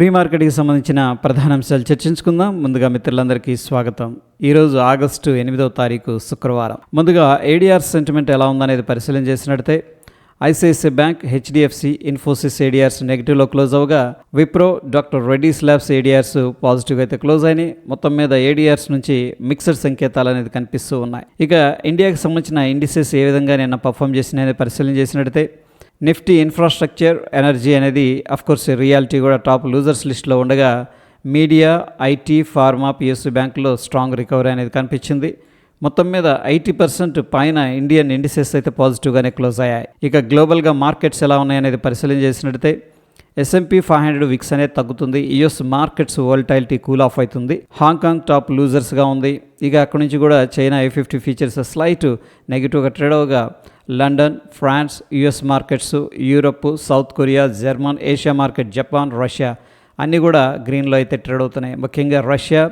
Pre మార్కెట్కి సంబంధించిన ప్రధాన అంశాలు చర్చించుకుందాం. ముందుగా మిత్రులందరికీ స్వాగతం. ఈరోజు ఆగస్టు ఎనిమిదవ తారీఖు శుక్రవారం. ముందుగా ఏడీఆర్ సెంటిమెంట్ ఎలా ఉందనేది పరిశీలన చేసినట్టే ICICI bank HDFC Infosys ADRs నెగిటివ్లో close అవగా Wipro doctor Reddy's labs ADRs పాజిటివ్గా అయితే క్లోజ్ అయినాయి. మొత్తం మీద ఏడిఆర్స్ నుంచి మిక్సర్ సంకేతాలు అనేది కనిపిస్తూ ఉన్నాయి. ఇక ఇండియాకి సంబంధించిన ఇండిసెస్ ఏ విధంగా నిన్న పర్ఫామ్ చేసినాయని పరిశీలన చేసినట్లయితే నిఫ్టీ ఇన్ఫ్రాస్ట్రక్చర్ ఎనర్జీ అనేది కోర్స్ రియాలిటీ కూడా టాప్ లూజర్స్ లిస్ట్లో ఉండగా మీడియా ఐటీ ఫార్మా పిఎస్సి బ్యాంకులో స్ట్రాంగ్ రికవరీ అనేది కనిపించింది. మొత్తం మీద ఎయిటీ పర్సెంట్ పైన ఇండియన్ ఇండిసెస్ అయితే పాజిటివ్గానే క్లోజ్ అయ్యాయి. ఇక గ్లోబల్గా మార్కెట్స్ ఎలా ఉన్నాయనేది పరిశీలన చేసినట్టయితే ఎస్ఎంపీ ఫైవ్ హండ్రెడ్ విక్స్ అనేది తగ్గుతుంది. US markets volatility cool off అవుతుంది. హాంకాంగ్ టాప్ లూజర్స్గా ఉంది. ఇక అక్కడి నుంచి కూడా China A fifty futures slight నెగిటివ్గా trade అవగా London France US markets Europe South Korea German Asia market Japan Russia అన్నీ కూడా గ్రీన్లో అయితే ట్రేడ్ అవుతున్నాయి. ముఖ్యంగా Russia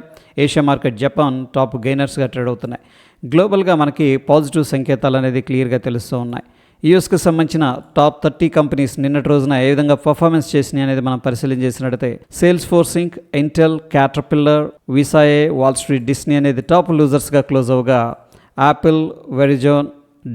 Asia market Japan top గెయినర్స్గా trade అవుతున్నాయి. గ్లోబల్గా మనకి పాజిటివ్ సంకేతాలు అనేది క్లియర్గా తెలుస్తూ ఉన్నాయి. యూఎస్కి సంబంధించిన టాప్ థర్టీ కంపెనీస్ నిన్నటి రోజున ఏ విధంగా పర్ఫార్మెన్స్ చేసినాయి అనేది మనం పరిశీలన చేసినట్టయితే సేల్స్ ఫోర్సింగ్ ఇంటెల్ క్యాటర్పిల్లర్ విసాయే వాల్ స్ట్రీట్ డిస్నీ అనేది టాప్ లూజర్స్గా close అవగా Apple Verizon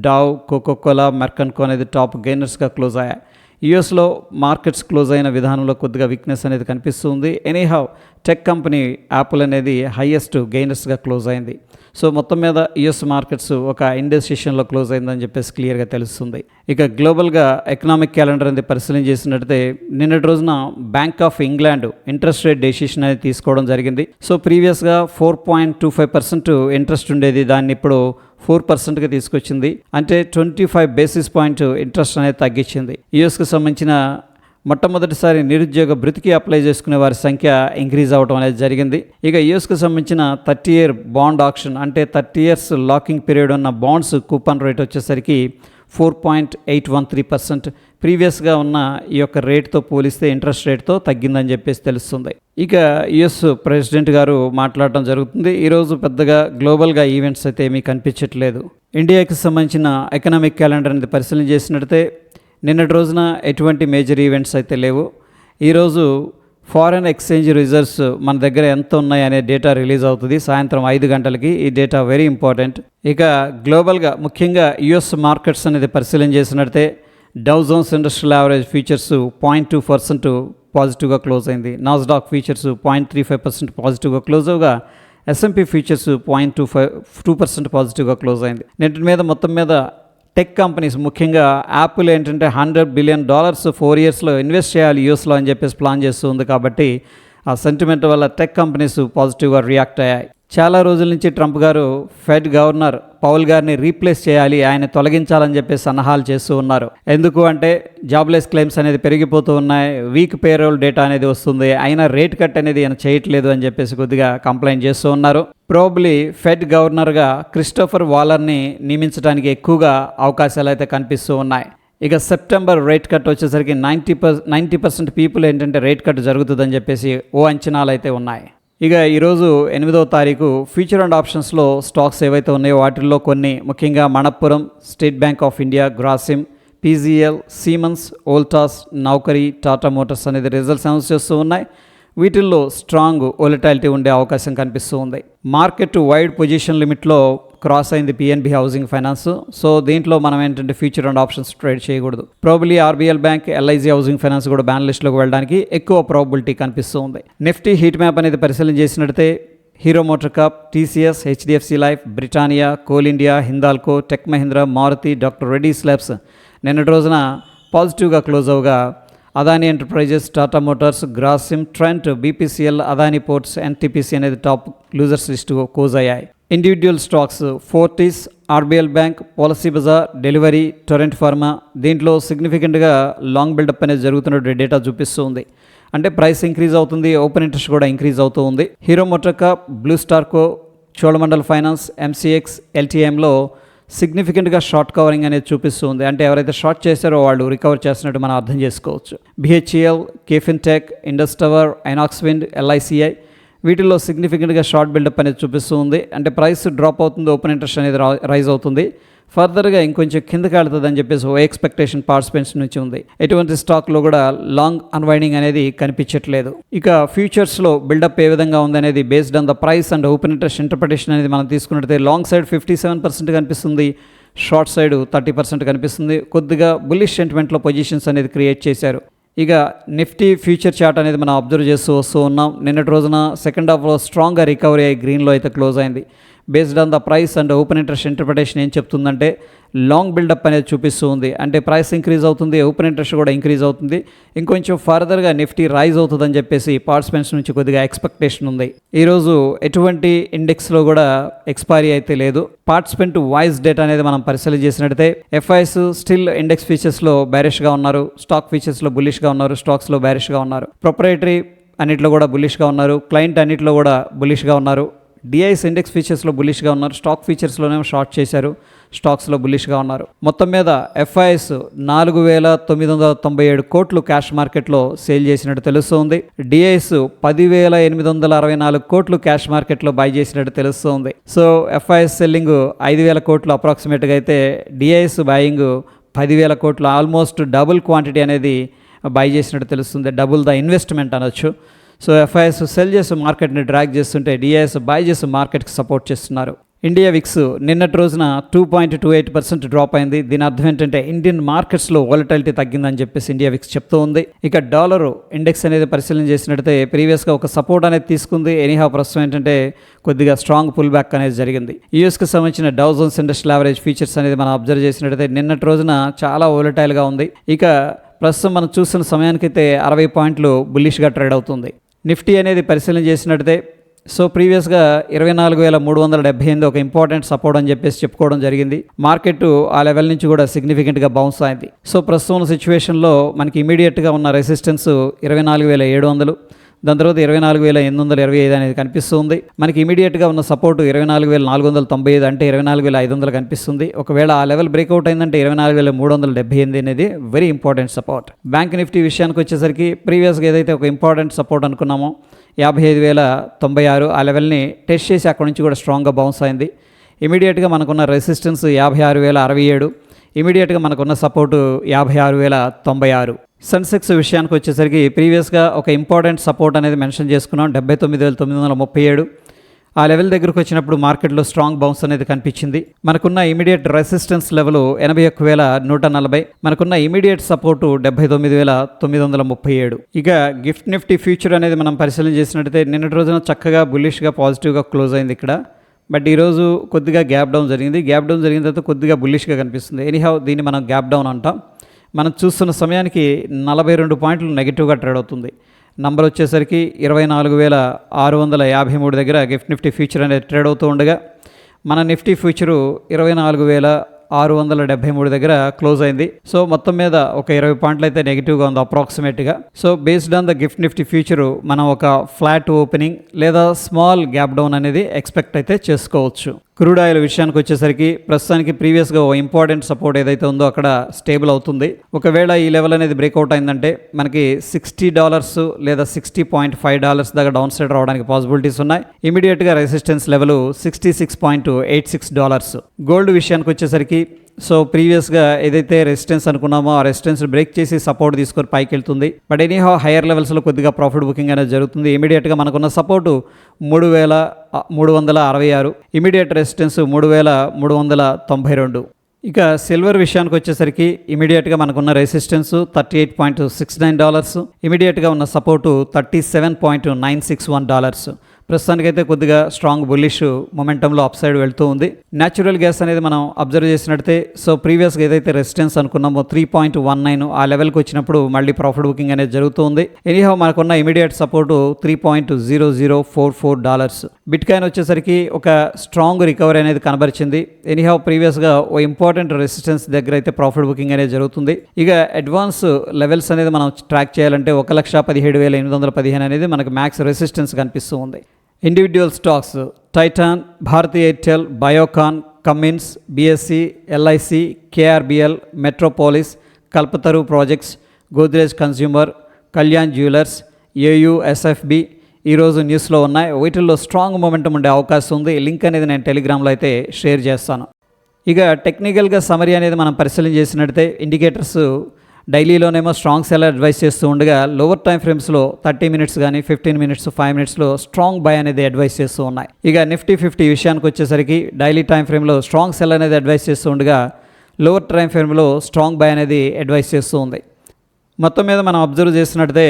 Dow Coca Cola Merck and Co అనేది టాప్ గెయినర్స్గా క్లోజ్ అయ్యాయి. యుఎస్లో మార్కెట్స్ క్లోజ్ అయిన విధానంలో కొద్దిగా వీక్నెస్ అనేది కనిపిస్తుంది. ఎనీహౌ టెక్ కంపెనీ యాపిల్ అనేది హయ్యెస్ట్ గెయినర్స్గా క్లోజ్ అయింది. సో మొత్తం మీద యుఎస్ మార్కెట్స్ ఒక ఇండెసిషన్లో క్లోజ్ అయిందని చెప్పేసి క్లియర్గా తెలుస్తుంది. ఇక గ్లోబల్గా ఎకనామిక్ క్యాలెండర్ అనేది పరిశీలన చేసినట్టయితే నిన్నటి రోజున Bank of England interest rate decision అనేది తీసుకోవడం జరిగింది. సో ప్రీవియస్గా four point two five percent interest ఉండేది. దాన్ని ఇప్పుడు ఫోర్ పర్సెంట్గా తీసుకొచ్చింది. అంటే twenty five basis point interest అనేది తగ్గించింది. యుఎస్కి సంబంధించిన మొట్టమొదటిసారి నిరుద్యోగ బ్రతికి అప్లై చేసుకునే వారి సంఖ్య ఇంక్రీజ్ అవ్వడం అనేది జరిగింది. ఇక యుఎస్కి సంబంధించిన థర్టీ ఇయర్ బాండ్ ఆప్షన్ అంటే థర్టీ ఇయర్స్ లాకింగ్ పీరియడ్ ఉన్న బాండ్స్ కూపన్ రేట్ వచ్చేసరికి four point eight one three percent ప్రీవియస్గా ఉన్న ఈ యొక్క రేట్తో పోలిస్తే ఇంట్రెస్ట్ రేట్తో తగ్గిందని చెప్పేసి తెలుస్తుంది. ఇక యుఎస్ ప్రెసిడెంట్ గారు మాట్లాడటం జరుగుతుంది. ఈరోజు పెద్దగా గ్లోబల్గా ఈవెంట్స్ అయితే ఏమీ కనిపించట్లేదు. ఇండియాకి సంబంధించిన ఎకనామిక్ క్యాలెండర్ అనేది పరిశీలన చేసినట్టే నిన్నటి రోజున ఎటువంటి మేజర్ ఈవెంట్స్ అయితే లేవు. ఈరోజు ఫారెన్ ఎక్స్చేంజ్ రిజర్వ్స్ మన దగ్గర ఎంత ఉన్నాయి అనే డేటా రిలీజ్ అవుతుంది. సాయంత్రం ఐదు గంటలకి ఈ డేటా వెరీ ఇంపార్టెంట్. ఇక గ్లోబల్గా ముఖ్యంగా యుఎస్ మార్కెట్స్ అనేది పరిశీలన చేసినట్టే Dow Jones industrial average futures point two percent పాజిటివ్గా క్లోజ్ అయింది. Nasdaq futures point three five percent పాజిటివ్గా close అవగా S and P futures point two five two percent పాజిటివ్గా క్లోజ్ అయింది. నెట్ మీద మొత్తం మీద టెక్ కంపెనీస్ ముఖ్యంగా యాపిల్ ఏంటంటే హండ్రెడ్ బిలియన్ డాలర్స్ ఫోర్ ఇయర్స్లో ఇన్వెస్ట్ చేయాలి యూఎస్లో అని చెప్పేసి ప్లాన్ చేస్తుంది కాబట్టి ఆ సెంటిమెంట్ వల్ల టెక్ కంపెనీస్ పాజిటివ్గా రియాక్ట్ అయ్యాయి. చాలా రోజుల నుంచి ట్రంప్ గారు ఫెడ్ గవర్నర్ పౌల్ గారిని రీప్లేస్ చేయాలి ఆయన తొలగించాలని చెప్పేసి సన్నాహాలు చేస్తూ ఉన్నారు. ఎందుకు అంటే జాబ్లెస్ క్లెయిమ్స్ అనేది పెరిగిపోతూ ఉన్నాయి వీక్ పేరోల్ డేటా అనేది వస్తుంది అయినా రేట్ కట్ అనేది ఆయన చేయట్లేదు అని చెప్పేసి కొద్దిగా కంప్లైంట్ చేస్తూ ఉన్నారు. ప్రోబ్లీ ఫెడ్ గవర్నర్గా క్రిస్టోఫర్ వాలర్ని నియమించడానికి ఎక్కువగా అవకాశాలు అయితే కనిపిస్తూ ఉన్నాయి. ఇక సెప్టెంబర్ రేట్ కట్ వచ్చేసరికి ninety per ninety percent people ఏంటంటే రేట్ కట్ జరుగుతుందని చెప్పేసి ఓ అంచనాలు అయితే ఉన్నాయి. ఇక ఈరోజు ఎనిమిదవ తారీఖు ఫ్యూచర్ అండ్ ఆప్షన్స్లో స్టాక్స్ ఏవైతే ఉన్నాయో వాటిల్లో కొన్ని ముఖ్యంగా Manappuram State Bank of India Grasim PGL Siemens Voltas Naukri Tata Motors అనేది రిజల్ట్స్ అనౌన్స్ చేస్తూ ఉన్నాయి. వీటిల్లో స్ట్రాంగ్ ఒలిటాలిటీ ఉండే అవకాశం కనిపిస్తూ ఉంది. మార్కెట్ వైడ్ పొజిషన్ లిమిట్లో క్రాస్ అయింది పిఎన్బి హౌసింగ్ ఫైనాన్స్ సో దీంట్లో మనం ఏంటంటే ఫ్యూచర్ అండ్ ఆప్షన్స్ ట్రేడ్ చేయకూడదు. Probably RBL bank LIC housing finance కూడా బ్యాన్ లిస్ట్లోకి వెళ్ళడానికి ఎక్కువ ప్రాబిలిటీ కనిపిస్తూ ఉంది. నిఫ్టీ హీట్ మ్యాప్ అనేది పరిశీలన చేసినట్టే Hero MotoCorp TCS HDFC life Britannia Coal India Hindalco tech Mahindra Maruti doctor Reddy labs నిన్నటి రోజున పాజిటివ్గా close అవగా Adani enterprises Tata Motors Grasim Trent BPCL Adani ports NTPC అనేది టాప్ లూజర్స్ లిస్టు క్లోజ్ అయ్యాయి. Individual stocks Fortis RBL bank policy Bazaar Delhivery Torrent pharma దీంట్లో సిగ్నిఫికెంట్గా long buildup అనేది జరుగుతున్న data చూపిస్తుంది అంటే ప్రైస్ ఇంక్రీజ్ అవుతుంది ఓపెన్ ఇంట్రెస్ట్ కూడా ఇంక్రీజ్ అవుతూ ఉంది. హీరో మోటోకా బ్లూ స్టార్కో చోళమండల్ ఫైనాన్స్ ఎంసీఎక్స్ ఎల్టీఎంలో సిగ్నిఫికెంట్గా షార్ట్ కవరింగ్ అనేది చూపిస్తుంది అంటే ఎవరైతే షార్ట్ చేశారో వాళ్ళు రికవర్ చేస్తున్నట్టు మనం అర్థం చేసుకోవచ్చు. BHEL KFin tech Indus tower Inox wind ఎల్ఐసిఐ వీటిల్లో సిగ్నిఫికెంట్గా షార్ట్ బిల్డప్ అనేది చూపిస్తుంది అంటే ప్రైస్ డ్రాప్ అవుతుంది ఓపెన్ ఇంట్రెస్ట్ అనేది రైజ్ అవుతుంది. ఫర్దర్గా ఇంకొంచెం కిందకి వెళ్తుందని చెప్పేసి ఓ ఎక్స్పెక్టేషన్ పార్టిసిపెంట్స్ నుంచి ఉంది. ఎటువంటి స్టాక్లో కూడా లాంగ్ అన్వైండింగ్ అనేది కనిపించట్లేదు. ఇక ఫ్యూచర్స్లో బిల్డప్ ఏ విధంగా ఉందనేది based on the price and open interest interpretation అనేది మనం తీసుకున్నట్లయితే long side fifty seven percent కనిపిస్తుంది షార్ట్ సైడ్ థర్టీ పర్సెంట్ కనిపిస్తుంది. కొద్దిగా బుల్లిష్ సెంటిమెంట్లో పొజిషన్స్ అనేది క్రియేట్ చేశారు. ఇక నిఫ్టీ ఫ్యూచర్ చార్ట్ అనేది మనం అబ్జర్వ్ చేస్తూ వస్తూ ఉన్నాం. నిన్నటి రోజున సెకండ్ హాఫ్లో స్ట్రాంగ్గా రికవరీ అయ్యి గ్రీన్లో అయితే క్లోజ్ అయింది. Based on the price and open interest interpretation ఏం చెప్తుందంటే లాంగ్ బిల్డప్ అనేది చూపిస్తూ ఉంది. అంటే ప్రైస్ ఇంక్రీజ్ అవుతుంది ఓపెన్ ఇంట్రెస్ట్ కూడా ఇంక్రీజ్ అవుతుంది. ఇంకొంచెం ఫర్దర్గా నిఫ్టీ రైజ్ అవుతుందని చెప్పేసి పార్టిసిపెంట్స్ నుంచి కొద్దిగా ఎక్స్పెక్టేషన్ ఉంది. ఈరోజు ఎటువంటి ఇండెక్స్లో కూడా ఎక్స్పైరీ అయితే లేదు. పార్టిసిపెంట్ వాయిస్ డేటా అనేది మనం పరిశీలన చేసినట్టయితే ఎఫ్ఐఎస్ స్టిల్ ఇండెక్స్ ఫీచర్స్లో బ్యారిష్గా ఉన్నారు. స్టాక్ ఫీచర్స్లో బులిష్గా ఉన్నారు. స్టాక్స్లో బ్యారిష్గా ఉన్నారు. ప్రొపరేటరీ అన్నిట్లో కూడా బులిష్గా ఉన్నారు. క్లయింట్ అన్నిట్లో కూడా బులిష్గా ఉన్నారు. డిఐఎస్ ఇండెక్స్ ఫీచర్స్లో బులిష్గా ఉన్నారు. స్టాక్ ఫీచర్స్లోనే షార్ట్ చేశారు. స్టాక్స్లో బులిష్గా ఉన్నారు. మొత్తం మీద ఎఫ్ఐఎస్ నాలుగు వేల తొమ్మిది వందల తొంభై ఏడు కోట్లు క్యాష్ మార్కెట్లో సేల్ చేసినట్టు తెలుస్తోంది. డిఐఎస్ పదివేల ఎనిమిది వందల అరవై నాలుగు కోట్లు క్యాష్ మార్కెట్లో బై చేసినట్టు తెలుస్తోంది. సో ఎఫ్ఐఎస్ సెల్లింగ్ ఐదు వేల కోట్లు అప్రాక్సిమేట్గా అయితే డిఐఎస్ బయింగ్ పదివేల కోట్లు ఆల్మోస్ట్ డబుల్ క్వాంటిటీ అనేది బై చేసినట్టు తెలుస్తుంది. డబుల్ ద ఇన్వెస్ట్మెంట్ అనొచ్చు. సో ఎఫ్ఐఎస్ సెల్ చేసి మార్కెట్ని డ్రాగ్ చేస్తుంటే డిఐఎస్ బాయ్ చేసి మార్కెట్కి సపోర్ట్ చేస్తున్నారు. ఇండియా విక్స్ నిన్నటి రోజున two point two eight percent drop అయింది. దీని అర్థం ఏంటంటే ఇండియన్ మార్కెట్స్లో వాలటాలిటీ తగ్గిందని చెప్పేసి ఇండియా విక్స్ చెప్తూ ఉంది. ఇక డాలర్ ఇండెక్స్ అనేది పరిశీలన చేసినట్టయితే ప్రీవియస్గా ఒక సపోర్ట్ అనేది తీసుకుంది. ఎనీహా ప్రస్తుతం ఏంటంటే కొద్దిగా స్ట్రాంగ్ పుల్ బ్యాక్ అనేది జరిగింది. యూఎస్కి సంబంధించిన డౌజన్స్ ఇండస్ట్రియల్ యావరేజ్ ఫీచర్స్ అనేది మనం అబ్జర్వ్ చేసినట్టయితే నిన్నటి రోజున చాలా ఓలటైల్గా ఉంది. ఇక ప్రస్తుతం మనం చూసిన సమయానికైతే అరవై పాయింట్లు బుల్లిష్గా ట్రేడ్ అవుతుంది. నిఫ్టీ అనేది పరిశీలన చేసినట్టే సో ప్రీవియస్గా ఇరవై నాలుగు వేల మూడు వందల డెబ్బై ఎనిమిది ఒక ఇంపార్టెంట్ సపోర్ట్ అని చెప్పేసి చెప్పుకోవడం జరిగింది. మార్కెట్ ఆ లెవెల్ నుంచి కూడా సిగ్నిఫికెంట్గా బౌన్స్ అయింది. సో ప్రస్తుతం ఉన్న సిచ్యువేషన్లో మనకి ఇమీడియట్గా ఉన్న రెసిస్టెన్స్ ఇరవై నాలుగు వేల ఏడు వందలు. దాని తర్వాత ఇరవై నాలుగు వేల ఎనిమిది వందల ఇరవై ఐదు అనేది కనిపిస్తుంది. మనకి ఇమీడియట్గా ఉన్న సపోర్ట్ ఇరవై నాలుగు వేల నాలుగు వందల తొంభై ఐదు అంటే ఇరవై నాలుగు వేల ఐదు వందలు కనిపిస్తుంది. ఒకవేళ ఆ లెవెల్ బ్రేక్అవుట్ అయిందంటే ఇరవై నాలుగు వేల మూడు వందల డెబ్బై ఎనిమిది అనేది very important support bank Nifty విషయానికి వచ్చేసరికి ప్రీవియస్గా ఏదైతే ఒక ఇంపార్టెంట్ సపోర్ట్ అనుకున్నామో యాభై ఐదు వేల తొంభై ఆరు ఆ లెవెల్ని టెస్ట్ చేసి అక్కడి నుంచి కూడా స్ట్రాంగ్గా బౌన్స్ అయింది. ఇమీడియట్గా మనకున్న రెసిస్టెన్స్ యాభై ఆరు వేల అరవై ఏడు ఇమీడియట్గా మనకున్న సపోర్టు యాభై ఆరు వేల తొంభై ఆరు. సెన్సెక్స్ విషయానికి వచ్చేసరికి ప్రీవియస్గా ఒక ఇంపార్టెంట్ సపోర్ట్ అనేది మెన్షన్ చేసుకున్నాం. డెబ్బై తొమ్మిది వేల తొమ్మిది వందల ముప్పై ఏడు. ఆ లెవెల్ దగ్గరకు వచ్చినప్పుడు మార్కెట్లో స్ట్రాంగ్ బౌన్స్ అనేది కనిపించింది. మనకున్న ఇమీడియట్ రెసిస్టెన్స్ లెవెల్ ఎనభై ఒక్క వేల నూట నలభై. మనకున్న ఇమీడియట్ సపోర్టు డెబ్బై తొమ్మిది వేల తొమ్మిది వందల ముప్పై ఏడు. ఇక గిఫ్ట్ నిఫ్టీ ఫ్యూచర్ అనేది మనం పరిశీలన చేసినట్టయితే నిన్నటి రోజున చక్కగా బుల్లిష్గా పాజిటివ్గా క్లోజ్ అయింది ఇక్కడ. బట్ ఈరోజు కొద్దిగా గ్యాప్ డౌన్ జరిగింది. గ్యాప్ డౌన్ జరిగిన తర్వాత కొద్దిగా బుల్లిష్గా కనిపిస్తుంది. ఎనీహౌ దీన్ని మనం గ్యాప్ డౌన్ అంటాం. మనం చూస్తున్న సమయానికి నలభై రెండు పాయింట్లు నెగిటివ్గా ట్రేడ్ అవుతుంది. నంబర్ వచ్చేసరికి ఇరవై నాలుగు వేల ఆరు వందల యాభై మూడు దగ్గర గిఫ్ట్ నిఫ్టీ ఫ్యూచర్ అనేది ట్రేడ్ అవుతూ ఉండగా మన నిఫ్టీ ఫ్యూచరు ఇరవై నాలుగు వేల ఆరు వందల డెబ్బై మూడు దగ్గర క్లోజ్ అయింది. సో మొత్తం మీద ఒక ఇరవై పాయింట్లు అయితే నెగిటివ్గా ఉంది అప్రాక్సిమేట్గా. So based on the gift Nifty future మనం ఒక ఫ్లాట్ ఓపెనింగ్ లేదా స్మాల్ గ్యాప్ డౌన్ అనేది ఎక్స్పెక్ట్ అయితే చేసుకోవచ్చు. క్రూడ్ ఆయిల్ విషయానికి వచ్చేసరికి ప్రస్తుతానికి ప్రీవియస్గా ఓ ఇంపార్టెంట్ సపోర్ట్ ఏదైతే ఉందో అక్కడ స్టేబుల్ అవుతుంది. ఒకవేళ ఈ లెవెల్ అనేది బ్రేక్అవుట్ అయిందంటే మనకి సిక్స్టీ డాలర్స్ లేదా సిక్స్టీ పాయింట్ ఫైవ్ డాలర్స్ దాకా డౌన్ సైడ్ రావడానికి పాసిబిలిటీస్ ఉన్నాయి. ఇమీడియట్గా resistance level sixty six point eight six dollars. Gold విషయానికి వచ్చేసరికి సో ప్రీవియస్గా ఏదైతే రెసిస్టెన్స్ అనుకున్నామో ఆ రెసిస్టెన్స్ బ్రేక్ చేసి సపోర్ట్ తీసుకొని పైకి వెళ్తుంది. బట్ ఎనీహౌ హైయర్ లెవెల్స్లో కొద్దిగా ప్రాఫిట్ బుకింగ్ అనేది జరుగుతుంది. ఇమీడియట్గా మనకున్న సపోర్టు మూడు వేల మూడు వందల అరవై ఆరు. ఇమీడియట్ రెసిస్టెన్స్ మూడు వేల మూడు వందల తొంభై రెండు. ఇక సిల్వర్ విషయానికి వచ్చేసరికి ఇమీడియట్గా మనకున్న resistance thirty eight point six nine dollars ఇమీడియట్గా ఉన్న support thirty seven point nine six one dollars ప్రస్తుతానికైతే కొద్దిగా స్ట్రాంగ్ బుల్లిష్ మొమెంటంలో అప్ సైడ్ వెళ్తూ ఉంది. న్యాచురల్ గ్యాస్ అనేది మనం అబ్జర్వ్ చేసినట్టే సో ప్రీవియస్గా ఏదైతే రెసిస్టెన్స్ అనుకున్నామో త్రీ పాయింట్ వన్ నైన్ ఆ లెవెల్కి వచ్చినప్పుడు మళ్ళీ ప్రాఫిట్ బుకింగ్ అనేది జరుగుతుంది ఎనీహౌ మనకున్న immediate support three point zero zero four four dollars bitcoin వచ్చేసరికి ఒక స్ట్రాంగ్ రికవరీ అనేది కనబరిచింది. ఎనీహౌ ప్రీవియస్గా ఓ ఇంపార్టెంట్ రెసిస్టెన్స్ దగ్గర అయితే ప్రాఫిట్ బుకింగ్ అనేది జరుగుతుంది. ఇక అడ్వాన్స్ లెవెల్స్ అనేది మనం ట్రాక్ చేయాలంటే ఒక లక్ష పదిహేడు వేల ఎనిమిది వందల పదిహేను అనేది మనకు మ్యాక్స్ రెసిస్టెన్స్ కనిపిస్తూ ఉంది. Individual stocks Titan Bharti Airtel Biocon Cummins BSE LIC KRBL Metropolis Kalpataru projects Godrej consumer Kalyan jewellers AUSFB ఈరోజు న్యూస్లో ఉన్నాయి. వీటిల్లో స్ట్రాంగ్ మూమెంటం ఉండే అవకాశం ఉంది. లింక్ అనేది నేను టెలిగ్రామ్లో అయితే షేర్ చేస్తాను. ఇక టెక్నికల్గా సమరీ అనేది మనం పరిశీలన చేసినట్టయితే ఇండికేటర్స్ డైలీలోనేమో స్ట్రాంగ్ సెల్ అడ్వైస్ చేస్తూ ఉండగా లోవర్ టైం ఫ్రేమ్స్లో థర్టీ మినిట్స్ కానీ ఫిఫ్టీన్ మినిట్స్ ఫైవ్ మినిట్స్లో స్ట్రాంగ్ బై అనేది అడ్వైస్ చేస్తూ ఉన్నాయి. ఇక నిఫ్టీ ఫిఫ్టీ విషయానికి వచ్చేసరికి డైలీ టైం ఫ్రేమ్లో స్ట్రాంగ్ సెల్ అనేది అడ్వైస్ చేస్తూ ఉండగా లోవర్ టైం ఫ్రేమ్లో స్ట్రాంగ్ బై అనేది అడ్వైస్ చేస్తూ ఉంది. మొత్తం మీద మనం అబ్జర్వ్ చేసినట్టయితే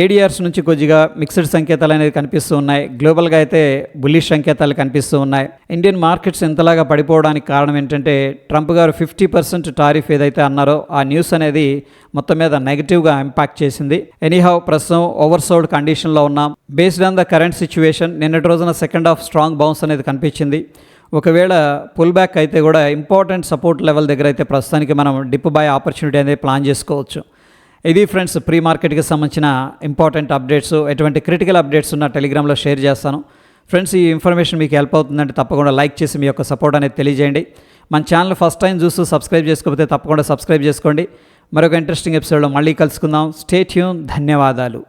ఏడిఆర్స్ నుంచి కొద్దిగా మిక్స్డ్ సంకేతాలు అనేది కనిపిస్తూ ఉన్నాయి. గ్లోబల్గా అయితే బుల్లిష్ సంకేతాలు కనిపిస్తూ ఉన్నాయి. ఇండియన్ మార్కెట్స్ ఇంతలాగా పడిపోవడానికి కారణం ఏంటంటే ట్రంప్ గారు ఫిఫ్టీ పర్సెంట్ టారిఫ్ ఏదైతే అన్నారో ఆ న్యూస్ అనేది మొత్తం మీద నెగిటివ్గా ఇంపాక్ట్ చేసింది. ఎనీహౌ ప్రస్తుతం ఓవర్సోల్డ్ కండిషన్లో ఉన్నాం. Based on the current situation నిన్నటి రోజున సెకండ్ హాఫ్ స్ట్రాంగ్ బౌన్స్ అనేది కనిపించింది. ఒకవేళ పుల్ బ్యాక్ అయితే కూడా ఇంపార్టెంట్ సపోర్ట్ లెవెల్ దగ్గర అయితే ప్రస్తుతానికి మనం డిప్ బై ఆపర్చునిటీ అనేది ప్లాన్ చేసుకోవచ్చు. ఇది ఫ్రెండ్స్ ప్రీ మార్కెట్కి సంబంధించిన ఇంపార్టెంట్ అప్డేట్స్. ఎటువంటి క్రిటికల్ అప్డేట్స్ ఉన్న టెలిగ్రామ్లో షేర్ చేస్తాను. ఫ్రెండ్స్ ఈ ఇన్ఫర్మేషన్ మీకు హెల్ప్ అవుతుందంటే తప్పకుండా లైక్ చేసి మీ యొక్క సపోర్ట్ అనేది తెలియజేయండి. మన ఛానల్ ఫస్ట్ టైం చూస్తూ సబ్స్క్రైబ్ చేసుకోకపోతే తప్పకుండా సబ్స్క్రైబ్ చేసుకోండి. మరొక ఇంట్రెస్టింగ్ ఎపిసోడ్లో మళ్ళీ కలుసుకుందాం. స్టే ట్యూన్ ధన్యవాదాలు.